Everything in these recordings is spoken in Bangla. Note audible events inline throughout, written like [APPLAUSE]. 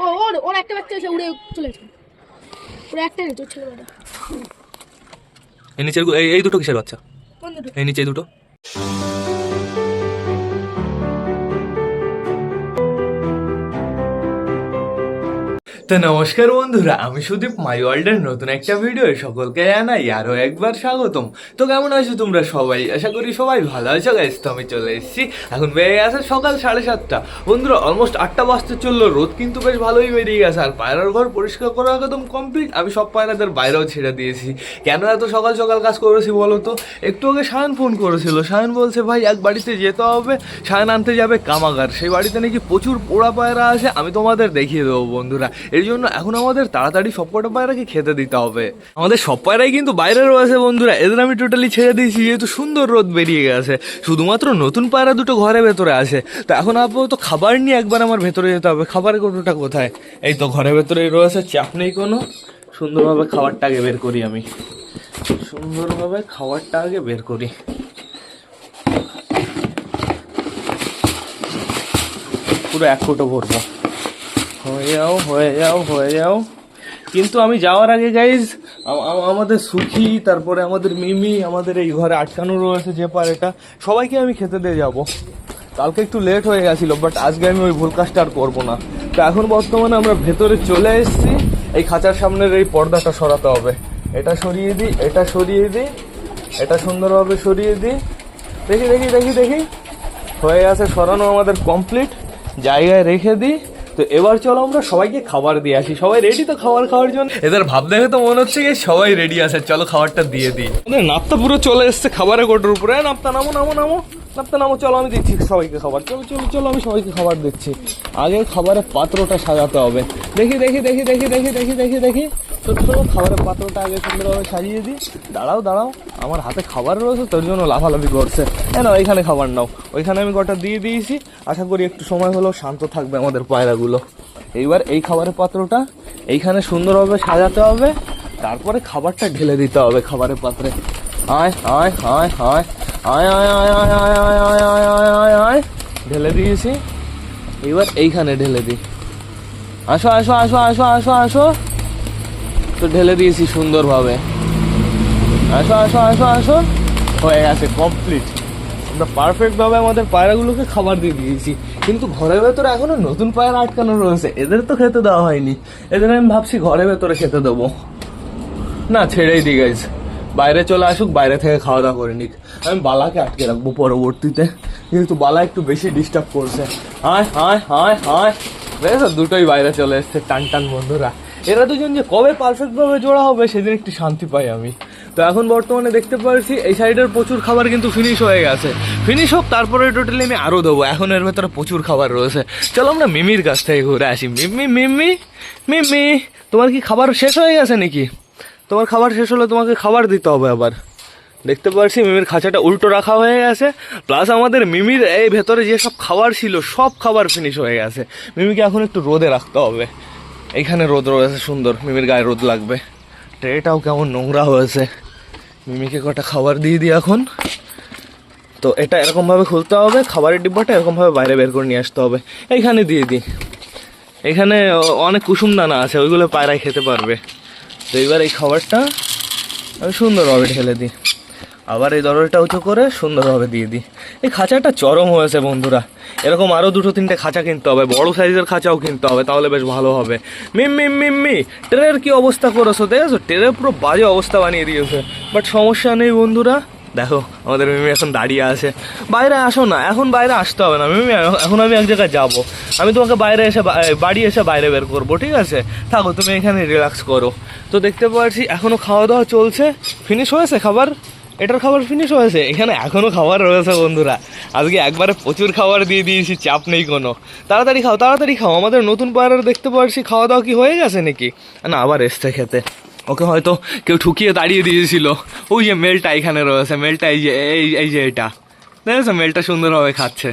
ও ওর ওর একটা বাচ্চা এসে উড়ে চলেছে ওর তোর এই নিচের এই- এই দুটো কিসের বাচ্চা? এই নিচে দুটো। তো নমস্কার বন্ধুরা, আমি সুদীপ মাই ওয়ার্ল্ডের নতুন একটা ভিডিও সকলকে জানাই আরও একবার স্বাগতম। তো কেমন আছো তোমরা সবাই? আশা করি সবাই ভালো আছো গাইস তো আমি চলে এসেছি। এখন বেরিয়ে গেছে সকাল সাড়ে সাতটা। বন্ধুরা অলমোস্ট আটটা বাজতে চলল, রোদ কিন্তু বেশ ভালোই বেরিয়ে গেছে। আর পায়রার ঘর পরিষ্কার করা একদম কমপ্লিট আমি সব পায়রাদের বাইরেও ছেড়ে দিয়েছি। কেন এত সকাল সকাল কাজ করেছি বলো তো? একটু আগে সায়ন ফোন করেছিল। সায়ন বলছে, ভাই, এক বাড়িতে যেতে হবে। সায়ন আনতে যাবে কামাগার। সেই বাড়িতে নাকি প্রচুর পোড়া পায়রা আছে। আমি তোমাদের দেখিয়ে দেবো, বন্ধুরা। এর জন্য এখন আমাদের তাড়াতাড়ি সব কটা পায়রাকে খেতে দিতে হবে। আমাদের সব পায়রাই কিন্তু বাইরে রয়েছে বন্ধুরা, এদের আমি টোটালি ছেড়ে দিয়েছি, যেহেতু সুন্দর রোদ বেরিয়ে গেছে। শুধুমাত্র নতুন পায়রা দুটো ঘরে ভেতরে আছে। তো এখন আপাতত খাবার নিয়ে একবার আমার ভেতরে যেতে হবে। খাবারের কোটোটা কোথায়? এই তো ঘরের ভেতরেই রয়েছে, চাপ নেই কোনো। সুন্দরভাবে খাবারটা আগে বের করি আমি। সুন্দরভাবে খাবারটা আগে বের করি। পুরো এক কোটো ভরবো। হয়ে যাও হয়ে যাও হয়ে যাও কিন্তু আমি যাওয়ার আগে গাইজ আমাদের সুখী, তারপরে আমাদের মিমি, আমাদের এই ঘরে আটকানো রয়েছে যে পারেটা সবাইকে আমি খেতে দিয়ে যাব। কালকে একটু লেট হয়ে গেছিল বাট আজকে আমি ওই ভুল কাজটা আর করব না। তো এখন বর্তমানে আমরা ভেতরে চলে এসেছি। এই খাঁচার সামনের এই পর্দাটা সরাতে হবে। এটা সরিয়ে দিই, এটা সরিয়ে দিই, এটা সুন্দরভাবে সরিয়ে দিই। দেখি দেখি দেখি দেখি। হয়ে গেছে সরানো আমাদের কমপ্লিট জায়গায় রেখে দিই। তো এবার চলো আমরা সবাইকে খাবার দিয়ে আসি। সবাই রেডি তো খাবার খাওয়ার জন্য? এদের ভাব দেখে তো মনে হচ্ছে কি সবাই রেডি আছে। চলো খাবারটা দিয়ে দিই। নাপ্তা পুরো চলে এসছে খাবারের গোটের উপরে। নাপ্তা নামো নামো নামো। নাপ্তা নামো চলো আমি দিচ্ছি সবাইকে খাবার। চলো চলো চলো, আমি সবাইকে খাবার দিচ্ছি আগে খাবারের পাত্রটা সাজাতে হবে। দেখি দেখি দেখি দেখি দেখি দেখি দেখি দেখি। তো খাবারের পাত্রটা আগে সুন্দরভাবে সাজিয়ে দিই। দাঁড়াও দাঁড়াও, আমার হাতে খাবার রয়েছে, তোর জন্য লাফালাফি করছে। হ্যাঁ না ওইখানে খাবার নাও। ওইখানে আমি কটা দিয়ে দিয়েছি। আশা করি একটু সময় হলেও শান্ত থাকবে আমাদের পায়রাগুলো। এইবার এই খাবারের পাত্রটা এইখানে সুন্দরভাবে সাজাতে হবে। তারপরে খাবারটা ঢেলে দিতে হবে খাবারের পাত্রে। আয় আয় আয় আয়। আয় আয় আয় আয় আয় আয় আয় আয় আয় আয় আয় ঢেলে দিয়েছি এবার এইখানে ঢেলে দিই আসো আসো আসো আসো আসো আসো তো ঢেলে দিয়েছি সুন্দরভাবে আসো আসো আসো আসো হয়ে গেছে কমপ্লিট আমরা পারফেক্টভাবে আমাদের পায়রাগুলোকে খাবার দিয়ে দিয়েছি কিন্তু ঘরের ভেতরে এখনও নতুন পায়রা আটকানো রয়েছে এদের তো খেতে দেওয়া হয়নি এদের আমি ভাবছি ঘরের ভেতরে খেতে দেবো না ছেড়েই দিই গাইজ বাইরে চলে আসুক, বাইরে থেকে খাওয়া দাওয়া করে নিক। আমি বালাকে আটকে রাখব পরবর্তীতে। কিন্তু বালা একটু বেশি ডিস্টার্ব করছে। হায় হায় হায় হায়। বেশ দুটোই বাইরে চলে এসছে। টান টান, বন্ধুরা। এরা দুজন যে কবে পারফেক্টভাবে জোড়া হবে, সেদিন একটু শান্তি পাই আমি। তো এখন বর্তমানে দেখতে পাচ্ছি এই সাইডের প্রচুর খাবার কিন্তু ফিনিশ হয়ে গেছে। ফিনিশ হোক, তারপরে টোটালি আমি আরও দেবো। এখন এর ভেতরে প্রচুর খাবার রয়েছে। চলো আমরা মিমির কাছ থেকে ঘুরে আসি। মিমি মিমি মিমি, তোমার কি খাবার শেষ হয়ে গেছে নাকি? তোমার খাবার শেষ হলে তোমাকে খাবার দিতে হবে আবার। দেখতে পাচ্ছি মিমির খাঁচাটা উল্টো রাখা হয়ে গেছে প্লাস আমাদের মিমির এই ভেতরে যে সব খাবার ছিল, সব খাবার ফিনিশ হয়ে গেছে। মিমিকে এখন একটু রোদে রাখতে হবে। এইখানে রোদ রয়েছে, সুন্দর। মিমির গায়ে রোদ লাগবে। ট্রেটাও কেমন নোংরা হয়েছে। মিমিকে কটা খাবার দিয়ে দিই এখন। তো এটা এরকমভাবে খুলতে হবে, খাবারের ডিব্বাটা এরকমভাবে বাইরে বের করে নিয়ে আসতে হবে। এইখানে দিয়ে দিই। এখানে অনেক কুসুম দানা আছে, ওইগুলো পায়রায় খেতে পারবে। তো এবার এই খাবারটা আমি সুন্দরভাবে ঢেলে দিই। আবার এই দরজাটা উঁচু করে সুন্দরভাবে দিয়ে দিই। এই খাঁচাটা চরম হয়েছে বন্ধুরা। এরকম আরও দুটো তিনটে খাঁচা কিনতে হবে। বড় সাইজের খাঁচাও কিনতে হবে, তাহলে বেশ ভালো হবে। মিম মিম মিম, মি, ট্রেনের কি অবস্থা করেছ? দেখেছ? ট্রেনের পুরো বাজে অবস্থা বানিয়ে দিয়েছে। বাট সমস্যা নেই বন্ধুরা। দেখো, আমাদের মিমি এখন দাঁড়িয়ে আছে। বাইরে আসো না, এখন বাইরে আসতে হবে না। মিমি, এখন আমি এক জায়গায় যাব। আমি তোমাকে বাইরে এসে বাড়ি এসে বাইরে বের করব, ঠিক আছে? থাকো, তুমি এখানে রিল্যাক্স করো। তো দেখতে পাচ্ছি এখনও খাওয়া দাওয়া চলছে। ফিনিশ হয়েছে খাবার? এটার খাবার ফিনিশ হয়েছে? এখানে এখনও খাবার রয়েছে, বন্ধুরা। আজকে একবারে প্রচুর খাবার দিয়ে দিয়েছি, চাপ নেই কোনো। তাড়াতাড়ি খাও তাড়াতাড়ি খাও। আমাদের নতুন পাড়ার দেখতে পাচ্ছি খাওয়া দাওয়া কি হয়ে গেছে নাকি? না, আবার এসছে খেতে। ওকে হয়তো কেউ ঠুকিয়ে দাঁড়িয়ে দিয়েছিল। ওই যে মেলটা এখানে রয়েছে, মেলটা এই যে, এই এই যে এটা। দেখেছ, মেলটা সুন্দরভাবে খাচ্ছে।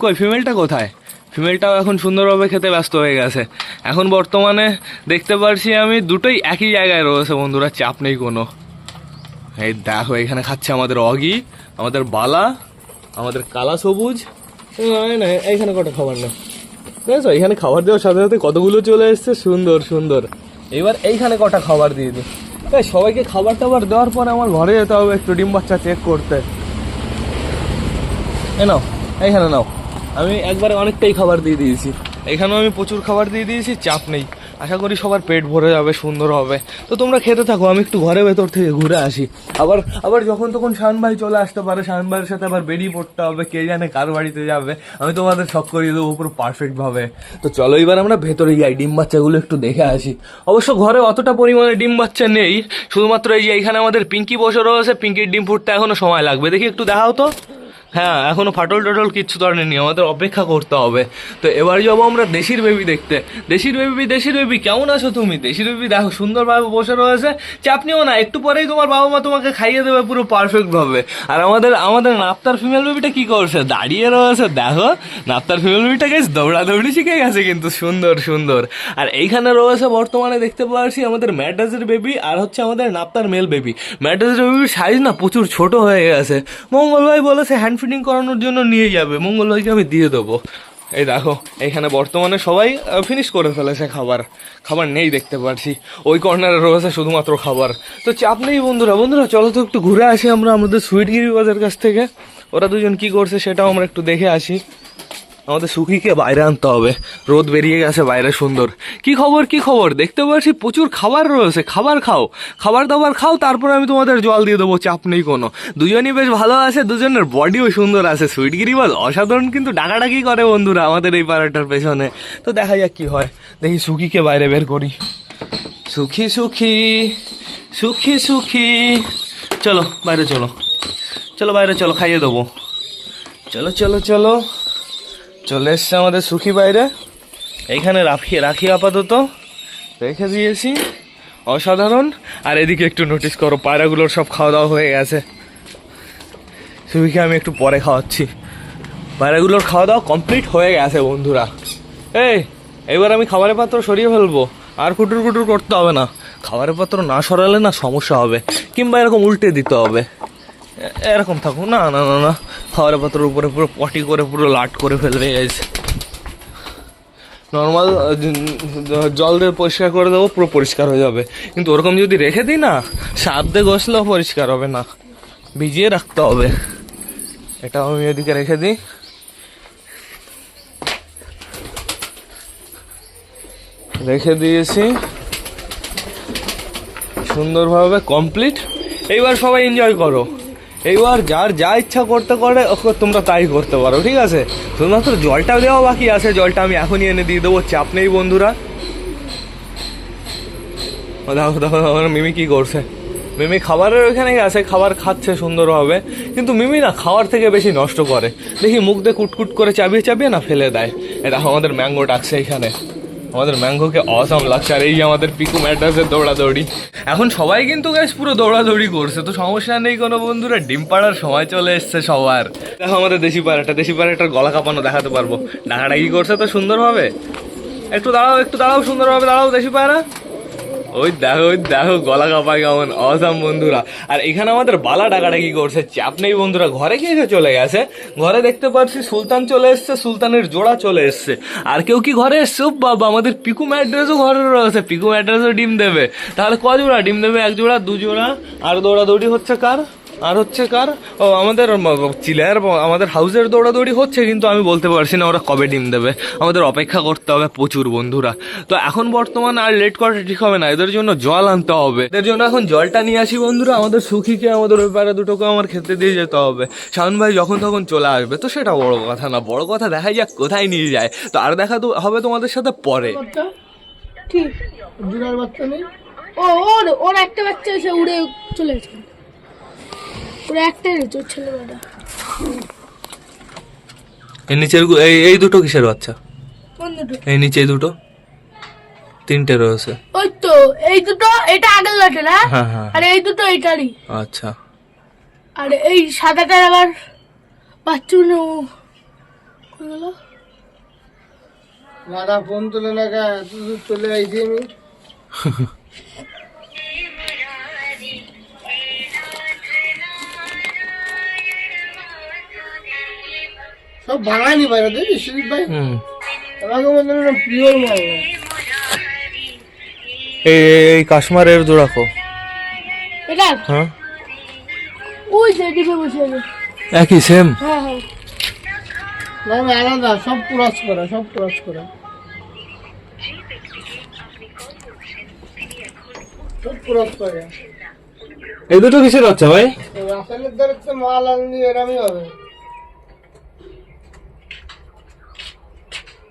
কই ফিমেলটা কোথায়? ফিমেলটাও এখন সুন্দরভাবে খেতে ব্যস্ত হয়ে গেছে। এখন বর্তমানে দেখতে পারছি আমি দুটোই একই জায়গায় রয়েছে, বন্ধুরা, চাপ নেই কোনো। এই দেখো, এখানে খাচ্ছে আমাদের অগি, আমাদের বালা, আমাদের কালা সবুজ। না এইখানে কটা খাবার না দেখেছ, এখানে খাবার দেওয়ার সাথে সাথে কতগুলো চলে এসছে? সুন্দর সুন্দর। এবার এইখানে কটা খাবার দিয়ে দিই। তাই সবাইকে খাবার টাবার দেওয়ার পরে আমার ঘরে যেতে হবে, একটু ডিম বাচ্চা চেক করতে। এ নাও, এইখানে নাও। আমি একবারে অনেকটাই খাবার দিয়ে দিয়েছি। এখানেও আমি প্রচুর খাবার দিয়ে দিয়েছি, চাপ নেই। আশা করি সবার পেট ভরে যাবে, সুন্দর হবে। তো তোমরা খেতে থাকো, আমি একটু ঘরে ভেতর থেকে ঘুরে আসি। আবার আবার যখন তখন শান ভাই চলে আসতে পারে, শান ভাইয়ের সাথে আবার বেরিয়ে পড়তে হবে, কে জানে কার বাড়িতে যাবে, আমি তোমাদের সব করিয়ে দেবো পুরো পারফেক্টভাবে তো চলো এবার আমরা ভেতরে যাই ডিম বাচ্চাগুলো একটু দেখে আসি। অবশ্য ঘরে অতটা পরিমাণে ডিম বাচ্চা নেই, শুধুমাত্র এই যে এখানে আমাদের পিঙ্কি বসে রয়েছে, পিঙ্কির ডিম ফুটতে এখনও সময় লাগবে। দেখি একটু দেখাও তো। হ্যাঁ এখনও ফাটল টাটল কিচ্ছু ধরনের নেই, আমাদের অপেক্ষা করতে হবে। তো এবার যাব আমরা দেশির বেবি দেখতে। দেশির বেবি দেশির বেবি, কেমন আছো তুমি? দেশির বেবি, দেখো, সুন্দরভাবে বসে রয়েছে। চাপ নিও না, একটু পরেই তোমার বাবা মা তোমাকে খাইয়ে দেবে পুরো পারফেক্টভাবে আর আমাদের আমাদের নাপ্তার ফিমেল বেবিটা কি করছে? দাঁড়িয়ে রয়েছে, দেখো। নাপ্তার ফিমেল বেবিটা গেছে দৌড়াদৌড়ি শিখে গেছে কিন্তু, সুন্দর সুন্দর। আর এইখানে রয়েছে, বর্তমানে দেখতে পাচ্ছি আমাদের ম্যাড্রাসের বেবি আর হচ্ছে আমাদের নাপ্তার মেল বেবি ম্যাড্রাসের বেবির সাইজ না, প্রচুর ছোট হয়ে গেছে। মঙ্গল ভাই বলেছে হ্যান্ড ফিটিং করানোর জন্য নিয়ে যাবে। মঙ্গল ভাইকে আমি দিয়ে দেবো। এই দেখো, এখানে বর্তমানে সবাই ফিনিশ করে ফেলেছে খাবার। খাবার নেই দেখতে পারছি ওই কর্নারে রয়েছে শুধুমাত্র খাবার। তো চাপ নেই বন্ধুরা। বন্ধুরা, চলো তো একটু ঘুরে আসি আমরা আমাদের সুইটগিরি বাজার কাছ থেকে। ওরা দুজন কি করছে সেটাও আমরা একটু দেখে আসি। আমাদের সুখিকে বাইরে আনতে হবে। রোদ বেরিয়ে গেছে, বাইরে সুন্দর। কি খবর কি খবর? দেখতে পাচ্ছি প্রচুর খাবার রয়েছে, খাবার খাও। খাবার দাবার খাও, তারপরে আমি তোমাদের জল দিয়ে দেবো, চাপ নেই কোনো। দুজনই বেশ ভালো আছে, দুজনের বডিও সুন্দর আছে। সুইটগিরি বল অসাধারণ কিন্তু ডাকাডাকি করে বন্ধুরা আমাদের এই পাড়াটার পেছনে। তো দেখা যাক কি হয়। দেখি সুখিকে বাইরে বের করি। সুখী সুখী সুখী সুখী। চলো, বাইরে চলো। চলো, বাইরে চলো, খাইয়ে দেবো। চলো চলো চলো। চলে এসছে আমাদের সুখী বাইরে। এইখানে রাখি রাখি আপাতত। রেখে দিয়েছি অসাধারণ। আর এদিকে একটু নোটিস করো পায়রাগুলোর সব খাওয়া দাওয়া হয়ে গেছে। সুখীকে আমি একটু পরে খাওয়াচ্ছি। পায়রাগুলোর খাওয়া দাওয়া কমপ্লিট হয়ে গেছে বন্ধুরা। এই এবার আমি খাবারের পাত্র সরিয়ে ফেলব। আর কুটুর কুটুর করতে হবে না। খাবারের পাত্র না সরালে না সমস্যা হবে। কিংবা এরকম উল্টে দিতে হবে। এরকম থাকুক। না না না না। খাবারের পাত্রের উপরে পুরো পটি করে পুরো লাট করে ফেলবে গেছে নর্মাল জল দিয়ে পরিষ্কার করে দেবো, পুরো পরিষ্কার হয়ে যাবে। কিন্তু ওরকম যদি রেখে দিই না সাপ দিয়ে ঘষলেও পরিষ্কার হবে না। ভিজিয়ে রাখতে হবে। এটা আমি এদিকে রেখে দিই। রেখে দিয়েছি। সুন্দরভাবে কমপ্লিট এইবার সবাই এনজয় করো। এইবার যার যা ইচ্ছা করতে করে তোমরা তাই করতে পারো, ঠিক আছে? শুধুমাত্র জলটা দেওয়া বাকি আছে, জলটা আমি এখনই এনে দিয়ে দেবো, চাপ নেই বন্ধুরা। দেখো দেখো আমার মিমি কি করছে। মিমি খাবারের ওইখানে গেছে, খাবার খাচ্ছে সুন্দরভাবে, কিন্তু মিমি না খাওয়ার থেকে বেশি নষ্ট করে। দেখি মুখ দিয়ে কুটকুট করে চাবিয়ে চাবিয়ে না ফেলে দেয়। এটা আমাদের ম্যাঙ্গো ডাকছে এখানে। আমাদের ম্যাঙ্গোকে অসম লাগছে আর এই আমাদের পিকু ম্যাড্রাসের দৌড়াদৌড়ি। এখন সবাই কিন্তু গ্যাস পুরো দৌড়াদৌড়ি করছে, তো সমস্যা নেই কোনো বন্ধুরা, ডিম পাড়ার সময় চলে এসছে সবার। দেখো আমাদের দেশি পাড়াটা, দেশি পাড়াটার গলা কাঁপানো দেখাতে পারব। ডাকাডাকি করছে তো সুন্দরভাবে। একটু দাঁড়াও একটু দাঁড়াও সুন্দরভাবে, দাঁড়াও দেশি পায়রা ওই দেখো ওই দেখো, গলা কাপায় কেমন, অসাম বন্ধুরা। আর এখানে আমাদের বালা ডাকাটা কি করছে, চাপ নেই বন্ধুরা, ঘরে কি চলে গেছে? ঘরে দেখতে পাচ্ছি সুলতান চলে এসছে, সুলতানের জোড়া চলে এসছে। আর কেউ কি ঘরে এসছে? বাবা, আমাদের পিকু ম্যাড্রেসও ঘরে রয়েছে, পিকু ম্যাড্রেসও ডিম দেবে। তাহলে ক জোড়া ডিম দেবে এক জোড়া, দু জোড়া, আর দৌড়াদৌড়ি হচ্ছে কার? আর হচ্ছে কার? ও আমাদের চিলার আমাদের হাউসের দৌড়াদৌড়ি হচ্ছে কিন্তু আমি বলতে পারছি না ওরা কবে ডিম দেবে। আমাদের অপেক্ষা করতে হবে প্রচুর বন্ধুরা। তো এখন বর্তমান আর লেট করাটা ঠিক হবে না এদের জন্য জল আনতে হবে। এদের জন্য এখন জলটা নিয়ে আসি বন্ধুরা আমাদের সুখীকে আমাদের ওই পাড়া দুটোকে আমার খেতে দিয়ে যেতে হবে। শাওন ভাই যখন তখন চলে আসবে তো সেটা বড় কথা না বড় কথা দেখাই যাক কোথায় নিয়ে যায়। তো আর দেখা তো হবে তোমাদের সাথে পরে। ঠিক বিড়াল বাচ্চা নেই? ও ওর ওর একটা বাচ্চা এসে উড়ে চলে গেছে। ওর একটাই রয়েছে ওর ছেলেবেলাটা এই নিচের এই এই দুটো কিসের বাচ্চা? কোন দুটো? এই নিচে এই দুটো? তিনটে রয়েছে। ওই তো এই দুটো এটা আগের লটে না? হ্যাঁ হ্যাঁ আর এই দুটো এইটারই। আচ্ছা। আর এই সাদাটার আবার বাচ্চা গেল? দাদা ফোন তুলে না চলে আইছি আমি। [LAUGHS] সব বাঙালি বাইরে দেখি সুদীপ ভাই? আমাকে হয় পিওর মাল এই এই কাশ্মারের জোড়াকো এটা? হ্যাঁ। ওই যে ডিপে বসে আছে। একই সেম হ্যাঁ হ্যাঁ। না আলাদা সব ক্রস করা সব ক্রস করা। সব ক্রস করা। এই দুটো কিসের বাচ্চা ভাই? রাসায়নিক দ্বারা তো মাল আনলি এরমই হবে।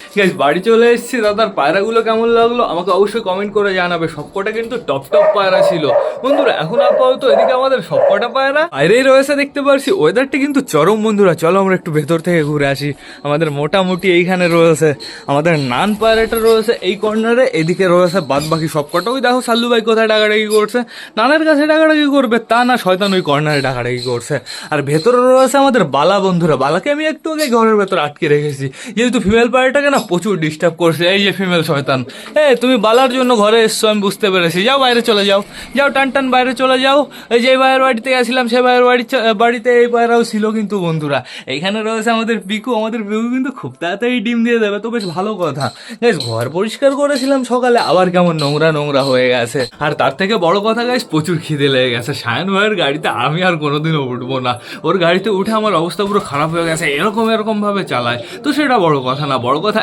আছে বাড়ি চলে এসেছি। দাদার পায়রাগুলো কেমন লাগল? আমাকে অবশ্যই কমেন্ট করে জানাবে। সবকটা কিন্তু টপ টপ পায়রা ছিল। বন্ধুরা, এখন আপাতত এদিকে আমাদের সবকটা পায়রা বাইরেই রয়েছে দেখতে পারছি। ওয়েদারটা কিন্তু চরম বন্ধুরা। চলো আমরা একটু ভেতর থেকে ঘুরে আসি। আমাদের মোটামুটি এইখানে রয়েছে। আমাদের নান পায়রাটা রয়েছে এই কর্নারে এদিকে রয়েছে বাদ বাকি সবকটা। ওই দেখো, সাল্লু ভাই কোথায় ডাকাডাকি করছে? নানের কাছে ডাকাডাকি করবে। তা না, শয়তান ওই কর্নারে ডাকাডাকি করছে। আর ভেতরে রয়েছে আমাদের বালা বন্ধুরা। বালাকে আমি একটু আগে ঘরের ভেতর আটকে রেখেছি। যেহেতু ফিমেল পায়রাটাকে না প্রচুর ডিস্টার্ব করছে। এই যে ফিমেল শয়তান। এ তুমি বালার জন্য ঘরে এসছো, আমি বুঝতে পেরেছি। যাও, বাইরে চলে যাও। যাও, টান টান, বাইরে চলে যাও। এই যে ভাইয়ের বাড়িতে গেছিলাম সে ভাইয়ের বাড়ি বাড়িতে এই পায়রাও ছিল কিন্তু বন্ধুরা। এইখানে রয়েছে আমাদের পিকু। আমাদের পিকু কিন্তু খুব তাড়াতাড়ি ডিম দিয়ে দেবে, তো বেশ ভালো কথা। গাইস ঘর পরিষ্কার করেছিলাম সকালে, আবার কেমন নোংরা নোংরা হয়ে গেছে। আর তার থেকে বড় কথা গাইস প্রচুর খিদে লেগে গেছে। সায়ন ভাইয়ের গাড়িতে আমি আর কোনোদিনও উঠবো না। ওর গাড়িতে উঠে আমার অবস্থা পুরো খারাপ হয়ে গেছে, এরকম এরকম ভাবে চালায়। তো সেটা বড় কথা না, বড় কথা